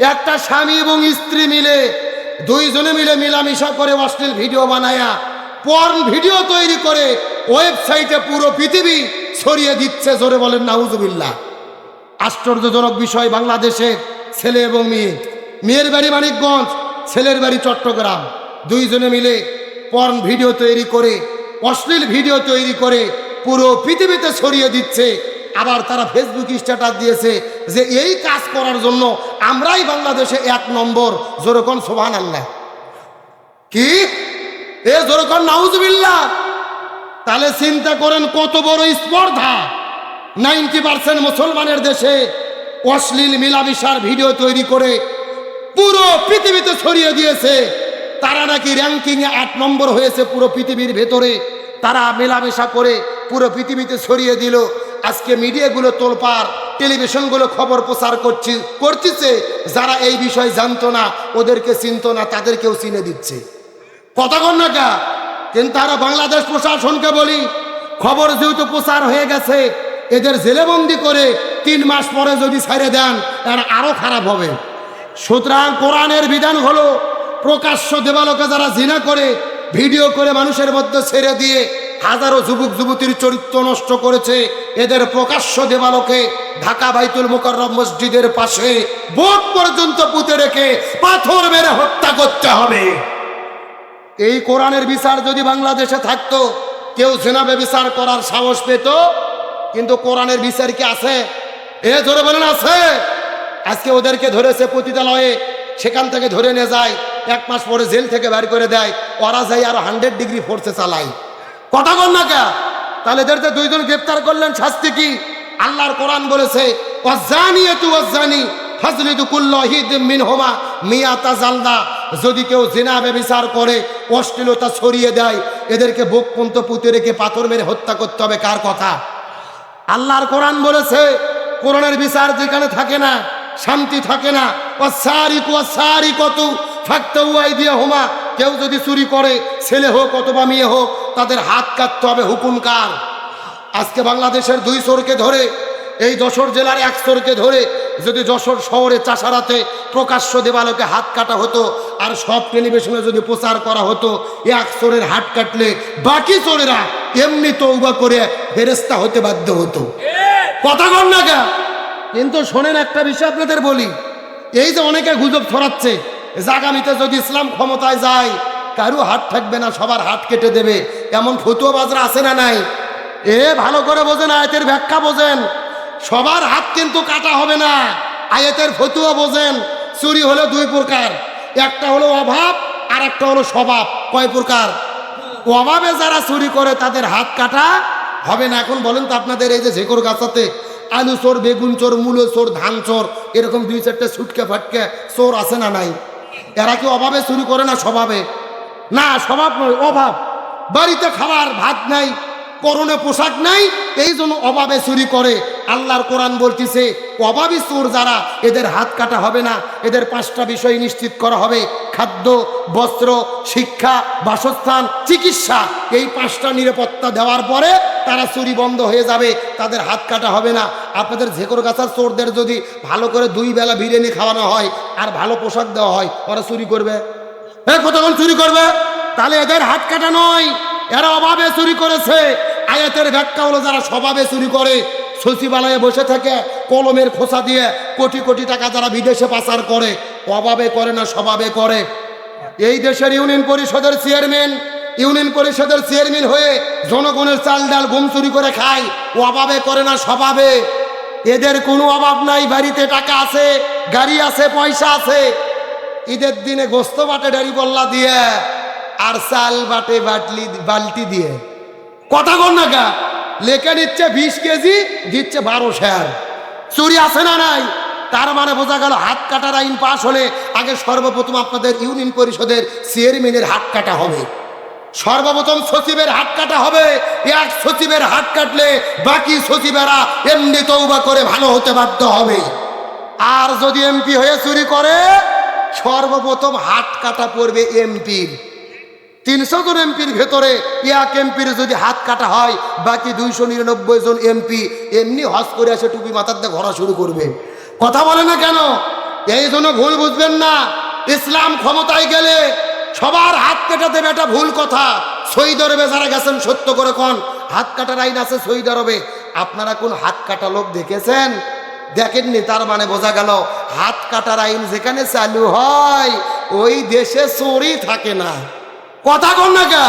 একটা স্বামী এবং স্ত্রী মিলে, দুইজনে মিলে মিলামিশা করে অশ্লীল ভিডিও বানায়া পর্ন ভিডিও তৈরি করে ওয়েবসাইটে পুরো পৃথিবী ছড়িয়ে দিচ্ছে জোরে বলেন নাউজুবিল্লাহ। আশ্চর্যজনক বিষয় বাংলাদেশে ছেলে এবং মেয়ে। মেয়ের বাড়ি মানিকগঞ্জ, ছেলের বাড়ি চট্টগ্রাম। দুইজনে মিলে পর্ন ভিডিও তৈরি করে, অশ্লীল ভিডিও তৈরি করে পুরো পৃথিবীতে ছড়িয়ে দিচ্ছে আবার তারা ফেসবুক স্ট্যাটাস দিয়েছে যে এই কাজ করার জন্য আমরাই বাংলাদেশে এক নম্বর। যেরকম সোহান আল্লাহ কি? এ যেরকম নাউজবিল্লাহ। তাহলে চিন্তা করেন কত বড় স্পর্ধা। নাইনটি পার্সেন্ট মুসলমানের দেশে অশ্লীল মিলামিশার ভিডিও তৈরি করে পুরো পৃথিবীতে ছড়িয়ে দিয়েছে। তারা নাকি র্যাঙ্কিংয়ে আট নম্বর হয়েছে পুরো পৃথিবীর ভেতরে। তারা মেলামেশা করে পুরো পৃথিবীতে ছড়িয়ে দিল। আজকে মিডিয়াগুলো তোলপার টেলিভিশনগুলো খবর প্রচার করছি, করতেছে, যারা এই বিষয় জানতো না, ওদেরকে চিনতো না, তাদেরকেও চিনে দিচ্ছে কথা কা? কিন্তু তারা বাংলাদেশ প্রশাসনকে বলি, খবর যেহেতু প্রচার হয়ে গেছে, এদের জেলেবন্দি করে তিন মাস পরে যদি ছেড়ে দেন এরা আরও খারাপ হবে সুতরাং কোরআনের বিধান হলো, প্রকাশ্য দেবালোকে যারা জিনা করে, ভিডিও করে মানুষের মধ্যে ছেড়ে দিয়ে হাজারো যুবক যুবতীর চরিত্র নষ্ট করেছে। এদের প্রকাশ্য দেবালোকে ঢাকা বাইতুল মোকাররম মসজিদের পাশে বোট পর্যন্ত পুঁতে রেখে পাথর মেরে হত্যা করতে হবে। এই কোরআনের বিচার যদি বাংলাদেশে থাকতো, কেউ জেনাবে বিচার করার সাহস পেত, কিন্তু কোরআনের বিচার কি আছে? এ ধরে বলেন, আছে। আজকে ওদেরকে ধরেছে পতিতালয়ে, সেখান থেকে ধরে নিয়ে যায়, এক মাস পরে জেল থেকে বের করে দেয়, ওরা যাই আরও হান্ড্রেড ডিগ্রি ফোর্সে চালায়। কথা বল না কে তাহলে এদের যে দুইজন গ্রেপ্তার করলেন, শাস্তি কি? আল্লাহর কোরআন বলেছে তু জালদা। যদি কেউ জেনাবে বিচার করে, অশ্লীলতা ছড়িয়ে দেয়, এদেরকে বুক পন্ত পুঁতে রেখে পাথর মেরে হত্যা করতে হবে, কার কথা? আল্লাহর কোরআন বলেছে, কোরআনের বিচার যেখানে থাকে না, শান্তি থাকে না। ও সারি কু সারি কত থাকতে উয়াই দিয়ে হোমা কেউ যদি চুরি করে, ছেলে হোক অথবা মেয়ে হোক, তাদের হাত কাটতে হবে হুকুম কার? আজকে বাংলাদেশের দুই চোরকে ধরে, এই যশোর জেলার এক চোরকে ধরে, যদি যশোর শহরে চাষারাতে প্রকাশ্য দেবালোকে হাত কাটা হতো, আর সব টেলিভিশনে যদি প্রচার করা হতো, এক চোরের হাত কাটলে বাকি চোরেরা এমনি তৌবা করে ফেরেস্তা হতে বাধ্য হতো। কথা কর না কিন্তু শোনেন একটা বিষয় আপনাদের বলি, এই যে অনেকে গুজব ছড়াচ্ছে আগামীতে যদি ইসলাম ক্ষমতায় যায়, কারু হাত থাকবে না, সবার হাত কেটে দেবে। এমন ফতুয়া বাজরা আছে না নাই? এ ভালো করে বোঝেন, আয়তের ব্যাখ্যা বোঝেন। সবার হাত কিন্তু কাটা হবে না। আয়াতের ফতুয়া বোঝেন, চুরি হলো দুই প্রকার। একটা হলো অভাব আর একটা হলো স্বভাব। কয় প্রকার? অভাবে যারা চুরি করে, তাদের হাত কাটা হবে না। এখন বলেন তো আপনাদের এই যে ঝেকর গাছাতে, আলু চোর, বেগুন চোর, মূলো চোর, ধান চোর, এরকম দুই চারটে ছুটকে ফাটকে চোর আছে না নাই? এরা কি অভাবে চুরি করে না স্বভাবে? না, স্বভাব নয়, অভাব। বাড়িতে খাবার, ভাত নাই পরনে পোশাক নাই, এই জন্য অভাবে চুরি করে। আল্লাহর কোরআন বলতেছে, অভাবী চোর যারা, এদের হাত কাটা হবে না, এদের পাঁচটা বিষয় নিশ্চিত করা হবে। খাদ্য, বস্ত্র, শিক্ষা, বাসস্থান, চিকিৎসা, এই পাঁচটা নিরাপত্তা দেওয়ার পরে তারা চুরি বন্ধ হয়ে যাবে, তাদের হাত কাটা হবে না। আপনাদের ঝেকর গাছার চোরদের যদি ভালো করে দুই বেলা বিরিয়ানি খাওয়ানো হয় আর ভালো পোশাক দেওয়া হয়, ওরা চুরি করবে। হ্যাঁ কতক্ষণ চুরি করবে? তাহলে এদের হাত কাটা নয়। এরা অভাবে চুরি করেছে। আয়াতের ব্যাখ্যা হলো যারা স্বভাবে চুরি করে, সচিবালয়ে বসে থাকে কলমের খোসা দিয়ে কোটি কোটি টাকা যারা বিদেশে পাচার করে, অভাবে করে না, স্বভাবে করে। এই দেশের ইউনিয়ন পরিষদের চেয়ারম্যান, ইউনিয়ন পরিষদের চেয়ারম্যান হয়ে জনগণের চাল ডাল ঘুম চুরি করে খায়, অভাবে করে না, স্বভাবে। এদের কোনো অভাব নাই, বাড়িতে টাকা আছে, গাড়ি আছে, পয়সা আছে। ঈদের দিনে গোস্ত বাটে, ডাড়ি বল্লা দিয়ে, আর চাল বাটে, বাটলি, বালতি দিয়ে। কথা বল না গা, লেখে নিচ্ছে বিশ কেজি, দিচ্ছে বারো শেয়ার। চুরি আছে না নাই? তার মানে বোঝা গেল হাত কাটার আইন পাশ হলে আগে সর্বপ্রথম আপনাদের ইউনিয়ন পরিষদের চেয়ারম্যানের হাত কাটা হবে। সর্বপ্রথম সচিবের হাত কাটা হবে। এক সচিবের হাত কাটলে বাকি সচিবেরা এমনি তৌবা করে ভালো হতে বাধ্য হবে। আর যদি এমপি হয়ে চুরি করে, সর্বপ্রথম হাত কাটা পড়বে এমপির তিনশো জন এমপির ভেতরে এক এমপির যদি হাত কাটা হয়, বাকি দুইশো নিরানব্বই জন এমপি এমনি হজ করে এসে টুপি মাথার দিয়ে ঘোরা শুরু করবে। কথা বলে না কেন? এই জন্য ভুল বুঝবেন না। ইসলাম ক্ষমতায় গেলে সবার হাত কেটে দেবে ভুল কথা। সৌদি আরবে যারা গেছেন সত্য করে কোন। হাত কাটার আইন আছে সৌদি আরবে আপনারা কোন হাত কাটা লোক দেখেছেন? দেখেননি, তার মানে বোঝা গেল, হাত কাটার আইন যেখানে চালু হয়, ওই দেশে চোরই থাকে না। কথা কন না কা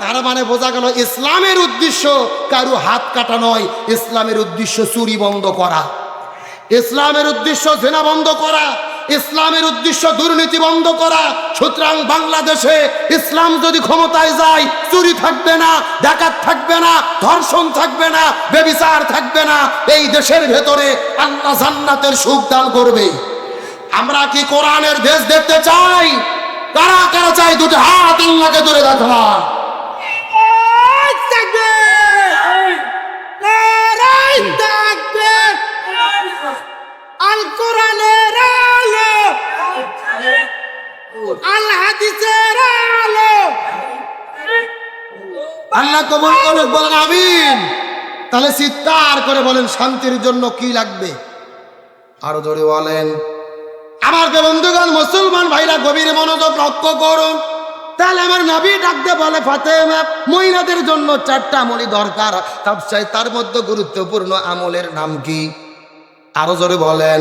তার মানে বোঝা গেল, ইসলামের উদ্দেশ্য কারু হাত কাটা নয়, ইসলামের উদ্দেশ্য চুরি বন্ধ করা। ইসলামের উদ্দেশ্য জেনা বন্ধ করা। ইসলামের উদ্দেশ্য দুর্নীতি বন্ধ করা, সুতরাং বাংলাদেশে ইসলাম যদি ক্ষমতায় যায়, চুরি থাকবে না, ডাকাত থাকবে না, ধর্ষণ থাকবে না, বেবিচার থাকবে না, এই দেশের ভেতরে আল্লাহ জান্নাতের সুখ দান করবে। আমরা কি কোরআনের দেশ দেখতে চাই? কারা কারা চাই? দুটো হাত আল্লাহকে ধরে দেখা আল কোরআনের আলো। আল হাদিসের আলো। আল্লাহ কবুল বলেন আমিন। তাহলে চিৎকার করে বলেন, শান্তির জন্য কি লাগবে? আরও জোরে বলেন, আমার বন্ধুগণ, মুসলমান ভাইরা গভীর মনোযোগ লক্ষ্য করুন। তাহলে আমার নবী ডাকতে বলে, ফাতেমা, মহিলাদের জন্য চারটা আমলি দরকার। তার মধ্যে গুরুত্বপূর্ণ আমলের নাম কি? আরও জোরে বলেন,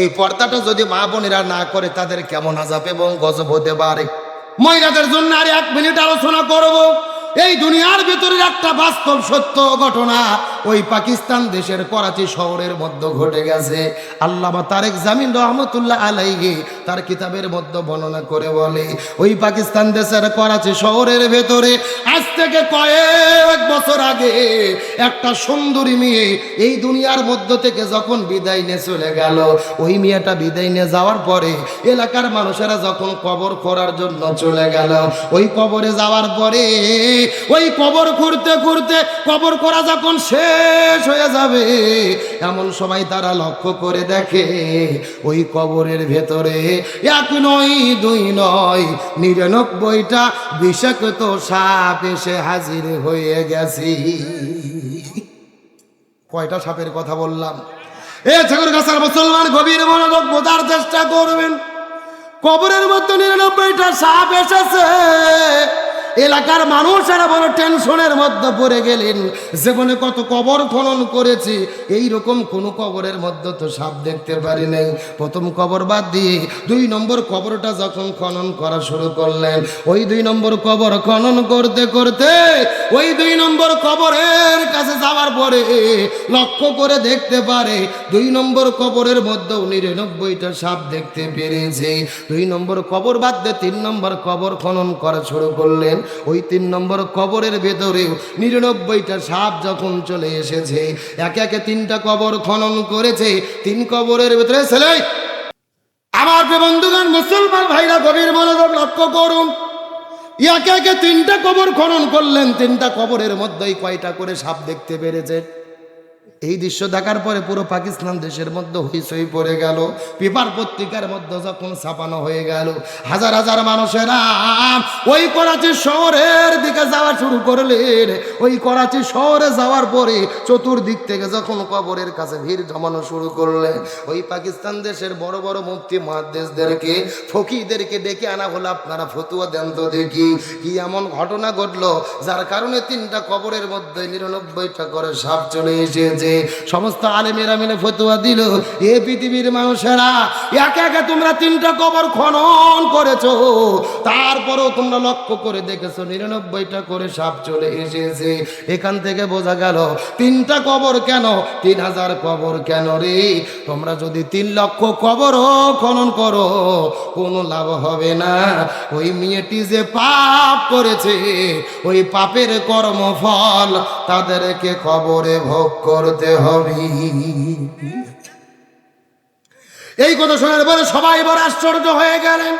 এই পর্দাটা যদি মা বোনেরা না করে, তাদের কেমন আজাব এবং গজব হতে পারে? মহিলাদের জন্য আর এক মিনিট আলোচনা করব। এই দুনিয়ার ভিতরে একটা বাস্তব সত্য ঘটনা ওই পাকিস্তান দেশের করাচি শহরের মধ্যে ঘটে গেছে। আল্লামা তারেক জামিন রহমতুল্লাহ আলাইহি তার কিতাবের মধ্যে বর্ণনা করে বলে, ওই পাকিস্তান দেশের করাচি শহরের ভেতরে আজ থেকে কয়েক বছর আগে একটা সুন্দরী মেয়ে এই দুনিয়ার মধ্য থেকে যখন বিদায় নিয়ে চলে গেল, ওই মেয়েটা বিদায় নিয়ে যাওয়ার পরে এলাকার মানুষেরা যখন কবর করার জন্য চলে গেল, ওই কবরে যাওয়ার পরে, ওই কবর খুঁড়তে খুঁড়তে কবর করা যখন শেষ হয়ে যাবে। এমন সময় তারা লক্ষ্য করে দেখে, ওই কবরের ভেতরে এক নয়, দুই নয়, নিরানব্বইটা বিষাক্ত সাপ এসে হাজির হয়ে গেছি। কয়টা সাপের কথা বললাম? এ ঠাকুর গাছার মুসলমান গভীর মনোযোগ বোঝার চেষ্টা করবেন। কবরের মধ্যে নিরানব্বইটা সাপ এসেছে। এলাকার মানুষেরা বড় টেনশনের মধ্যে পড়ে গেলেন। জীবনে কত কবর খনন করেছি এই রকম কোনো কবরের মধ্যে তো সাপ দেখতে পারি নাই। প্রথম কবর বাদ দিয়ে দুই নম্বর কবরটা যখন খনন করা শুরু করলেন, ওই দুই নম্বর কবর খনন করতে করতে ওই দুই নম্বর কবরের কাছে যাওয়ার পরে লক্ষ্য করে দেখতে পারে, দুই নম্বর কবরের মধ্যেও নিরানব্বইটা সাপ দেখতে পেরেছে। দুই নম্বর কবর বাদ দিয়ে তিন নম্বর কবর খনন করা শুরু করলেন। ওই তিন নম্বর কবরের ভেতরেও নিরানব্বইটা সাপ যখন চলে এসেছে, একে একে তিনটা কবর খনন করেছে, তিন কবরের ভেতরে ছেলে, আমার যে বন্ধুগণ মুসলমান ভাইরা গভীর মনোযোগ লক্ষ্য করুন, একে একে তিনটা কবর খনন করলেন, তিনটা কবরের মধ্যেই কয়টা করে সাপ দেখতে পেরেছে? এই দৃশ্য দেখার পরে পুরো পাকিস্তান দেশের মধ্যে হইচই পড়ে গেল। পেপার পত্রিকার মধ্যে যখন ছাপানো হয়ে গেল, হাজার হাজার মানুষেরা, ওই করাচি শহরের দিকে যাওয়া শুরু করলেন। ওই করাচি শহরে যাওয়ার পরে চতুর্দিক থেকে যখন কবরের কাছে ভিড় জমানো শুরু করলেন, ওই পাকিস্তান দেশের বড় বড় মুক্তি মহাদেশদেরকে ফকিরদেরকে ডেকে আনা হলো আপনারা ফতুয়া দেন তো দেখি। কি এমন ঘটনা ঘটলো? যার কারণে তিনটা কবরের মধ্যে নিরানব্বইটা করে সাপ চলে এসেছে। সমস্ত আলেমেরা মিলে ফতুয়া দিল। এ পৃথিবীর মানুষেরা, একে একে তোমরা তিনটা কবর খনন করেছ। তারপরেও তোমরা লক্ষ্য করে দেখেছ, নিরানব্বইটা করে সাপ চলে এসেছে। এখান থেকে বোঝা গেল, তিনটা কবর কেন? তিন হাজার কবর কেন রে? তোমরা যদি তিন লক্ষ কবরও খনন করো, কোনো লাভ হবে না। ওই মেয়েটি যে পাপ করেছে, ওই পাপের কর্মফল তাদেরকে কবরে ভোগ করতে হবে। এই কথা শোনার পরে সবাই এবার আশ্চর্য হয়ে গেলেন।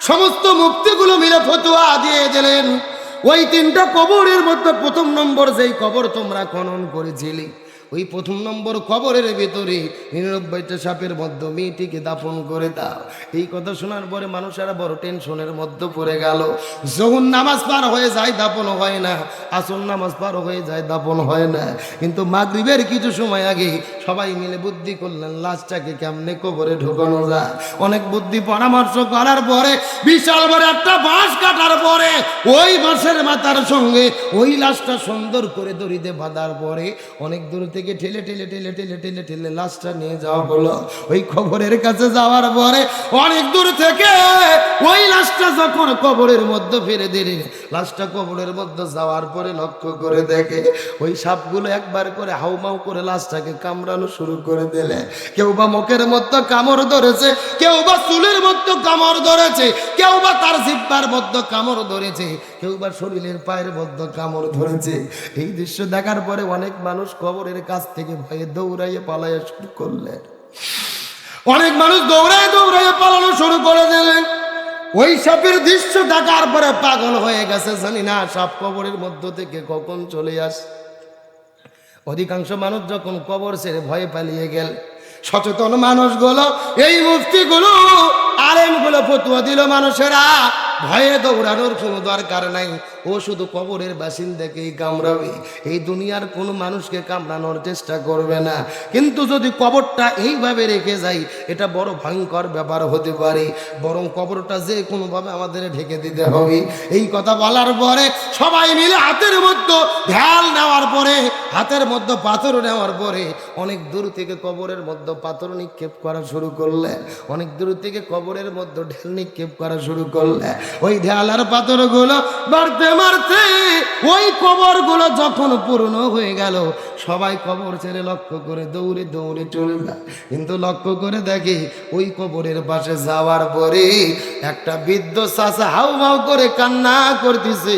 সমস্ত মুক্তিগুলো মিলে ফতুয়া দিয়ে দিলেন। ওই তিনটা কবরের মধ্যে প্রথম নম্বর যেই কবর তোমরা খনন করেছিলি ওই প্রথম নম্বর কবরের ভেতরে নিরানব্বইটা সাপের মধ্যে মেয়েটিকে দাফন করে দাও। এই কথা শোনার পরে মানুষেরা বড় টেনশনের মধ্যে পড়ে গেল। যখন নামাজ পার হয়ে যায় দাপন হয় না আসল নামাজ পার হয়ে যায় দাপন হয় না। কিন্তু মাগরিবের কিছু সময় আগে সবাই মিলে বুদ্ধি করলেন, লাশটাকে কেমনে কবরে ঢোকানো যায়? অনেক বুদ্ধি পরামর্শ করার পরে, বিশাল বড় একটা বাঁশ কাটার পরে ওই বাঁশের মাথার সঙ্গে ওই লাশটা সুন্দর করে দড়িতে বাঁধার পরে অনেক দূর থেকে ঠেলে ঠেলে ঠেলে ঠেলে ঠেলে ঠেলে লাশটা নিয়ে যাওয়া হলো ওই খবরের কাছে যাওয়ার পরে অনেক দূর থেকে ওই লাশটা যখন কবরের মধ্যে ফিরে দিলে, লাশটা কবরের মধ্যে যাওয়ার পরে লক্ষ্য করে দেখে ওই সাপগুলো একবার করে হাউমাউ করে লাশটাকে কামড়ানো শুরু করে দিলে। কেউ বা মুখের মধ্যে কামড় ধরেছে, কেউ বা চুলের মধ্যে কামড় ধরেছে, কেউ বা তার জিব্বার মধ্যে কামড় ধরেছে, কেউ বা শরীরের পায়ের মধ্যে কামড় ধরেছে। এই দৃশ্য দেখার পরে অনেক মানুষ কবরের কাছ থেকে ভয়ে দৌড়াইয়ে পালাইয়া শুরু করলেন। অনেক মানুষ দৌড়ায় দৌড়ায় পালানো শুরু করে দিলেন। ওই সাপের দৃশ্য দেখার পরে পাগল হয়ে গেছে, জানি না সাপ কবরের মধ্য থেকে কখন চলে আসে। অধিকাংশ মানুষ যখন কবর ছেড়ে ভয়ে পালিয়ে গেল, সচেতন মানুষগুলো, এই মুফতিগুলো, আলেমগুলো ফতুয়া দিল মানুষেরা। ভয়ে দৌড়ানোর কোনো দরকার নাই। ও শুধু কবরের বাসিন্দাকেই কামড়াবে। এই দুনিয়ার কোনো মানুষকে কামড়ানোর চেষ্টা করবে না। কিন্তু যদি কবরটা এইভাবে রেখে যাই, এটা বড় ভয়ঙ্কর ব্যাপার হতে পারে। বরং কবরটা যে কোনোভাবে আমাদের ঢেকে দিতে হবে। এই কথা বলার পরে সবাই মিলে হাতের মধ্যে ঢাল নেওয়ার পরে, হাতের মধ্যে পাথর নেওয়ার পরে অনেক দূর থেকে কবরের মধ্যে পাথর নিক্ষেপ করা শুরু করলে, অনেক দূর থেকে কবরের মধ্যে ঢেল নিক্ষেপ করা শুরু করলে ওই দেয়ালার পাথর পাথরগুলো মারতে মারতে ওই কবরগুলো যখন পূর্ণ হয়ে গেল, সবাই কবর ছেড়ে লক্ষ্য করে দৌড়ে দৌড়ে চলে যায়। কিন্তু লক্ষ্য করে দেখে ওই কবরের পাশে যাওয়ার পরে একটা বৃদ্ধ চাষা হাউ হাউ করে কান্না করতেছে।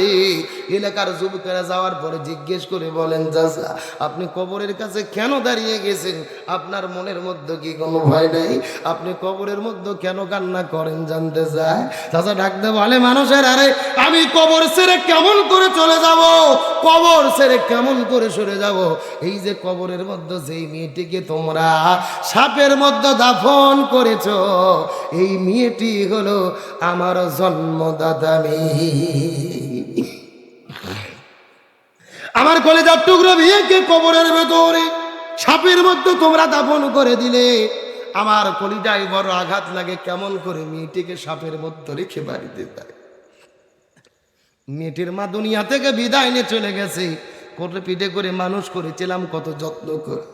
এলাকার যুবকেরা যাওয়ার পরে জিজ্ঞেস করে বলেন চাষা আপনি কবরের কাছে কেন দাঁড়িয়ে গেছেন? আপনার মনের মধ্যে কি কোনো ভয় নেই? আপনি কবরের মধ্যে কেন কান্না করেন জানতে চায় চাষা ডাকতে বলে, মানুষের, আরে, আমি কবর ছেড়ে কেমন করে চলে যাব? কবর ছেড়ে কেমন করে সরে যাব? এই যে কবরের মধ্যে যেই মেয়েটিকে তোমরা সাপের মধ্যে দাফন করেছ, এই মেয়েটি হলো আমার জন্মদাতা মেয়ে। আমার কলেজার টুকরো বিয়েকে কবরের ভেতরে, সাপের মধ্যে তোমরা দাফন করে দিলে। আমার কলিজায় বড় আঘাত লাগে, কেমন করে মেয়েটিকে সাপের মধ্যে রেখে বাড়িতে দেয় মেয়েটির মা দুনিয়া থেকে বিদায় নিয়ে চলে গেছে। কোটে পিঠে করে মানুষ করেছিলাম, কত যত্ন করে।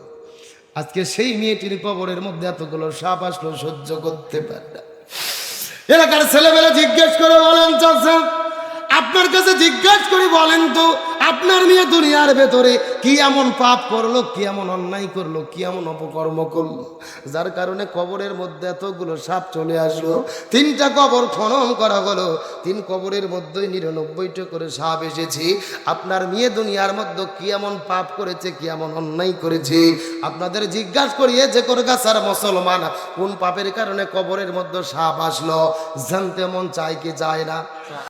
আজকে সেই মেয়েটির কবরের মধ্যে এতগুলো সাপ আসলো, সহ্য করতে পারে না। এলাকার ছেলেবেলা জিজ্ঞেস করে, বলেন চাষা আপনার কাছে জিজ্ঞাসা করি, বলেন তো আপনার মেয়ে দুনিয়ার ভেতরে কি এমন পাপ করল, কি এমন অন্যায় করল, কি এমন অপকর্ম করল? যার কারণে কবরের মধ্যে এতগুলো সাপ চলে আসলো, তিনটা কবর খনন করা হলো, তিন কবরের মধ্যেই নিরানব্বইটা করে সাপ এসেছে। আপনার মেয়ে দুনিয়ার মধ্যে কি এমন পাপ করেছে, কি এমন অন্যায় করেছে? আপনাদের জিজ্ঞাসা করিয়ে যে করে গাছার মুসলমান, কোন পাপের কারণে কবরের মধ্যে সাপ আসলো? জানতে মন চায় কি চায় না?